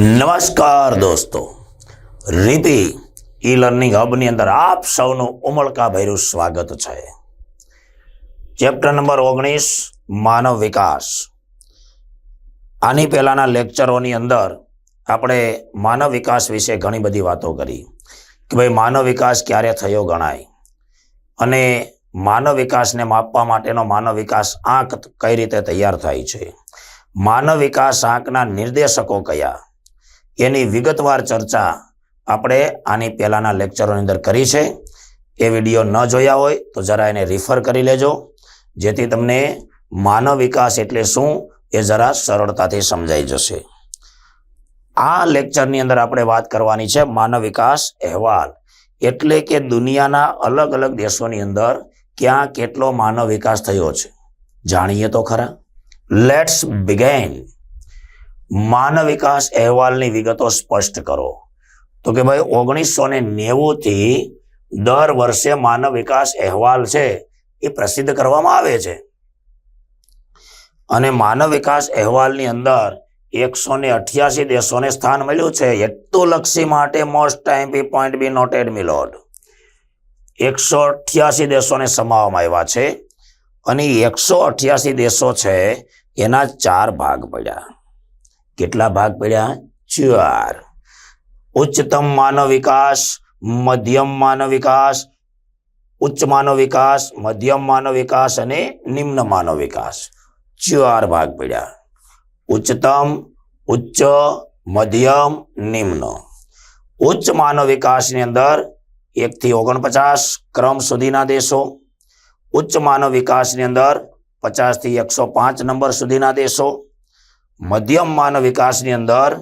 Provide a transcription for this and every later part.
નમસ્કાર દોસ્તો. રીતિ, ઈ લર્નિંગ હબની અંદર આપ સૌનું ઉમળકાભર્યું સ્વાગત છે. ચેપ્ટર નંબર ઓગણીસ, માનવ વિકાસ. આની પહેલાના લેક્ચરોની અંદર આપણે માનવ વિકાસ વિશે ઘણી બધી વાતો કરી કે ભાઈ માનવ વિકાસ ક્યારે થયો ગણાય? અને માનવ વિકાસને માપવા માટેનો માનવ વિકાસ આંક કઈ રીતે તૈયાર થાય છે? માનવ વિકાસ આંકના નિર્દેશકો કયા? એની વિગતવાર ચર્ચા આપણે આની પહેલાના લેક્ચરોની અંદર કરી છે. એ વીડિયો ન જોયા હોય તો જરા એને રિફર કરી લેજો, જેથી તમને માનવ વિકાસ એટલે શું એ જરા સરળતાથી સમજાઈ જશે. આ લેક્ચરની અંદર આપણે વાત કરવાની છે માનવ વિકાસ અહેવાલ. એટલે કે દુનિયાના અલગ અલગ દેશોની અંદર ક્યાં કેટલો માનવ વિકાસ થયો છે. જાણીએ તો ખરા. લેટ્સ બિગેન માનવ વિકાસ અહેવાલની વિગતો સ્પષ્ટ કરો. તો કે ભાઈ, ઓગણીસો ને નેવું થી દર વર્ષે માનવ વિકાસ અહેવાલ છે એ પ્રસિદ્ધ કરવામાં આવે છે. અને માનવ વિકાસ અહેવાલની અંદર એકસો ને અઠ્યાસી દેશોને સ્થાન મળ્યું છે. હેતુલક્ષી માટે most time be point be noted milord એકસો અઠ્યાસી દેશોને સમાવવામાં આવ્યા છે. અને એકસો અઠ્યાસી દેશો છે એના ચાર ભાગ પડ્યા. કેટલા ભાગ પડ્યા? ચાર. ઉચ્ચતમ માનવ વિકાસ, મધ્યમ માનવ વિકાસ, ઉચ્ચ માનવ વિકાસ, મધ્યમ માનવ વિકાસ અને નિમ્ન માનવ વિકાસ. ચાર ભાગ પડ્યા. ઉચ્ચતમ, ઉચ્ચ, મધ્યમ, નિમ્ન. ઉચ્ચ માનવ વિકાસની અંદર એક થી ઓગણપચાસ ક્રમ સુધીના દેશો. ઉચ્ચ માનવ વિકાસની અંદર પચાસથી એકસો પાંચ નંબર સુધીના દેશો. મધ્યમ માનવ વિકાસની અંદર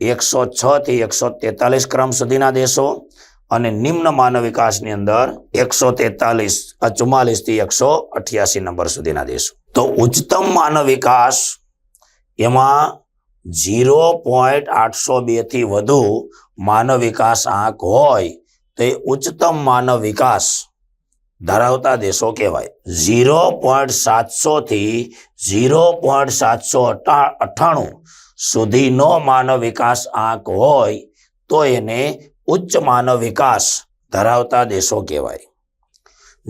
એકસો છ થી એકસો તેતાલીસ ક્રમ સુધીના દેશો અને નિમ્ન માનવ વિકાસની અંદર એકસો તેતાલીસ ચુમ્માલીસથી એકસો અઠ્યાસી નંબર સુધીના દેશો. તો ઉચ્ચતમ માનવ વિકાસ એમાં ઝીરો પોઈન્ટ આઠસો બેથી વધુ માનવ વિકાસ આંક હોય તો એ ઉચ્ચતમ માનવ વિકાસ ધરાવતા દેશો કહેવાય. ઝીરો પોઈન્ટ સાતસો થી ઝીરો પોઈન્ટ સાતસો અઠ્ઠાણું સુધીનો માનવ વિકાસ આંક હોય તો એને ઉચ્ચ માનવ વિકાસ ધરાવતા દેશો કહેવાય.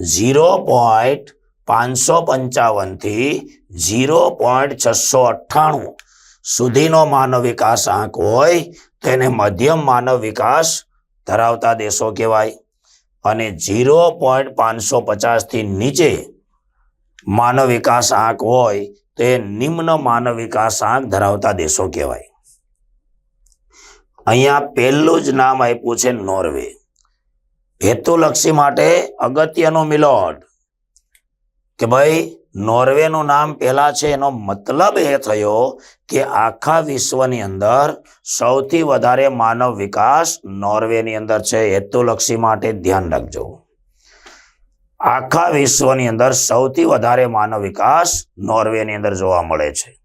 ઝીરો પોઈન્ટ પાંચસો પંચાવનથી ઝીરો પોઈન્ટ છસો અઠ્ઠાણું સુધીનો માનવ વિકાસ આંક હોય તો એને મધ્યમ માનવ વિકાસ ધરાવતા દેશો કહેવાય. અને ઝીરો પોઈન્ટ પાંચસો પચાસથી નીચે માનવ વિકાસ આંક હોય તો એ નિમ્ન માનવ વિકાસ આંક ધરાવતા દેશો કહેવાય. અહીંયા પહેલું જ નામ આપ્યું છે નોર્વે. હેતુલક્ષી માટે અગત્યનો મિલોડ કે ભાઈ નોર્વેનું નામ પહેલા છે, એનો મતલબ એ થયો કે આખા વિશ્વની અંદર સૌથી વધારે માનવ વિકાસ નોર્વેની અંદર છે હેતુલક્ષી માટે ધ્યાન રાખજો. આખા વિશ્વની અંદર સૌથી વધારે માનવ વિકાસ નોર્વેની અંદર જોવા મળે છે.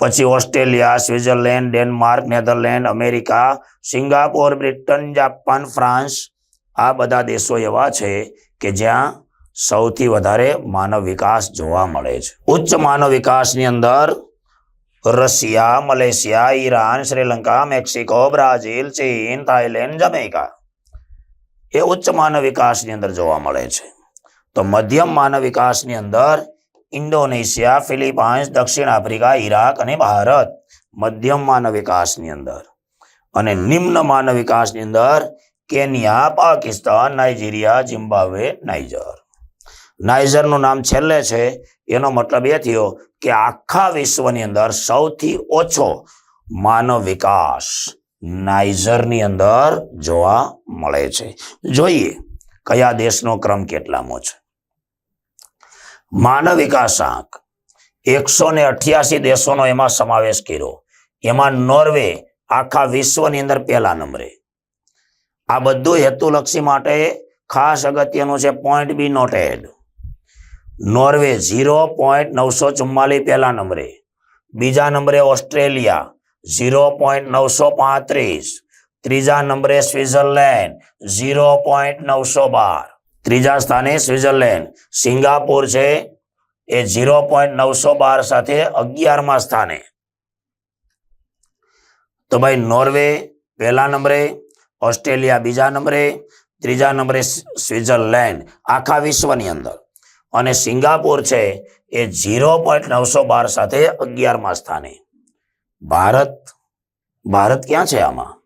પછી Australia, Switzerland, Denmark, Netherland, America, Singapore, Britain, Japan, France આ બધા દેશો એવા છે કે જ્યાં સૌથી વધારે માનવ વિકાસ જોવા મળે છે. ઉચ્ચ માનવ વિકાસની અંદર Russia, Malaysia, Iran, Sri Lanka, Mexico, Brazil, ચીન થાઈલેન્ડ જમૈકા એ ઉચ્ચ માનવ વિકાસની અંદર જોવા મળે છે. તો મધ્યમ માનવ વિકાસની અંદર ઇન્ડોનેશિયા, ફિલિપાઇન્સ, દક્ષિણ આફ્રિકા, ઈરાક અને ભારત મધ્યમ માનવ વિકાસની અંદર અને નિમ્ન માનવ વિકાસની અંદર Kenya, Pakistan, Nigeria, Zimbabwe, Niger. નાઇજરનું નામ છેલ્લે છે, એનો મતલબ એ થયો કે આખા વિશ્વની અંદર સૌથી ઓછો માનવ વિકાસ નાઇઝરની અંદર જોવા મળે છે. જોઈએ કયા દેશનો ક્રમ કેટલામો છે. માનવ વિકાસ આંક એકસો ને અઠ્યાસી દેશોનો એમાં સમાવેશ કર્યો. એમાં નોર્વે આખા વિશ્વની અંદર પહેલા નંબરે. આ બધું હેતુલક્ષી માટે ખાસ અગત્યનું છે point be noted Norway zero point નવસો ચુમ્માલીસ પહેલા નંબરે. બીજા નંબરે ઓસ્ટ્રેલિયા ઝીરો પોઈન્ટ નવસો પાંત્રીસ. ત્રીજા નંબરે સ્વિટ્ઝરલેન્ડ ઝીરો પોઈન્ટ નવસો બાર. ત્રીજા સ્થાને સ્વિટ્ઝરલેન્ડ સિંગાપુર છે એ ઝીરો પોઈન્ટ નવસો બાર સાથે અગિયારમા સ્થાને. તો ભાઈ નોર્વે પહેલા નંબરે, ઓસ્ટ્રેલિયા બીજા નંબરે, ત્રીજા નંબરે સ્વિ- સ્વિટ્ઝરલેન્ડ આખા વિશ્વની અંદર. અને સિંગાપોર છે એ ઝીરો પોઈન્ટ નવસો બાર સાથે અગિયારમાં સ્થાને. ભારત ભારત ક્યાં છે આમાં?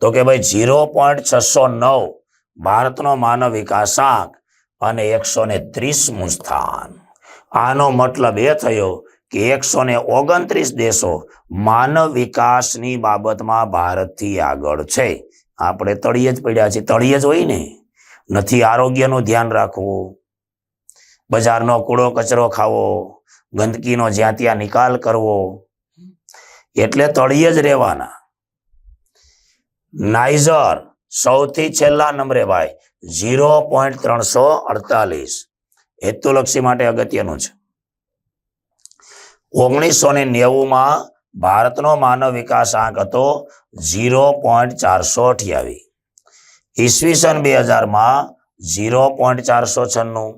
તો કે ભાઈ ઝીરો પોઈન્ટ છસો નવ ભારતનો માનવ વિકાસાંક અને એકસો ને ત્રીસમું સ્થાન. આનો મતલબ એ થયો કે એકસો ને ઓગણત્રીસ દેશો માનવ વિકાસની બાબતમાં ભારતથી આગળ છે. આપણે તળિયે જ પડ્યા છીએ. તળિયે જ હોય ને. નથી આરોગ્યનું ધ્યાન રાખવું. બજારનો કૂડો કચરો ખાવો, ગંદકીનો જ્યાં ત્યાં નિકાલ કરવો, એટલે તળિયે જ રહેવાના. નાઇઝર સૌથી છેલ્લા નંબરે ભાઈ, ઝીરો પોઈન્ટ ત્રણસો અડતાલીસ. હેતુલક્ષી માટે અગત્યનું છે. ઓગણીસો ને નેવુંમાં ભારતનો માનવ વિકાસ આંક હતો ઝીરો પોઈન્ટ ચારસો અઠ્યાવીસ ઈસવીસન બે હજારમાં ઝીરો પોઈન્ટ ચારસો છન્નું.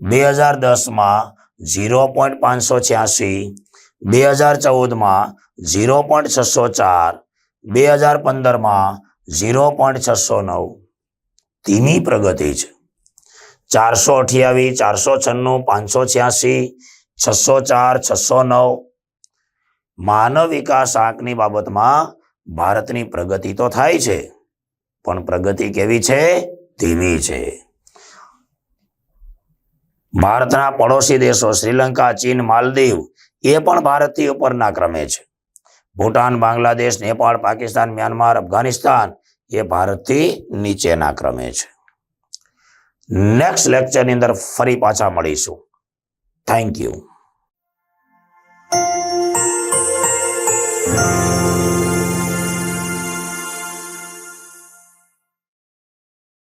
બે હજાર દસમાં ઝીરો પોઈન્ટ પાંચસો છ્યાસી, બે હજાર ચૌદમાં ઝીરો પોઈન્ટ છસો ચાર, બે હજાર પંદરમાં ઝીરો પોઈન્ટ છસો નવ. ધીમી પ્રગતિ છે. ચારસો અઠ્યાવીસ, ચારસો છન્નું, પાંચસો છ્યાસી, છસો ચાર, છસો નવ. માનવ વિકાસ આંકની બાબતમાં ભારતની પ્રગતિ તો થાય છે, પણ પ્રગતિ કેવી છે? ધીમી છે. ભારતના પડોશી દેશો શ્રીલંકા, ચીન, માલદીવ, એ પણ ભારતથી ઉપરના ક્રમે છે. ભૂટાન, બાંગ્લાદેશ, નેપાળ, પાકિસ્તાન, મ્યાનમાર, અફઘાનિસ્તાન એ ભારતથી નીચેના ક્રમે છે. નેક્સ્ટ લેક્ચરની અંદર ફરી પાછા મળીશું. Thank you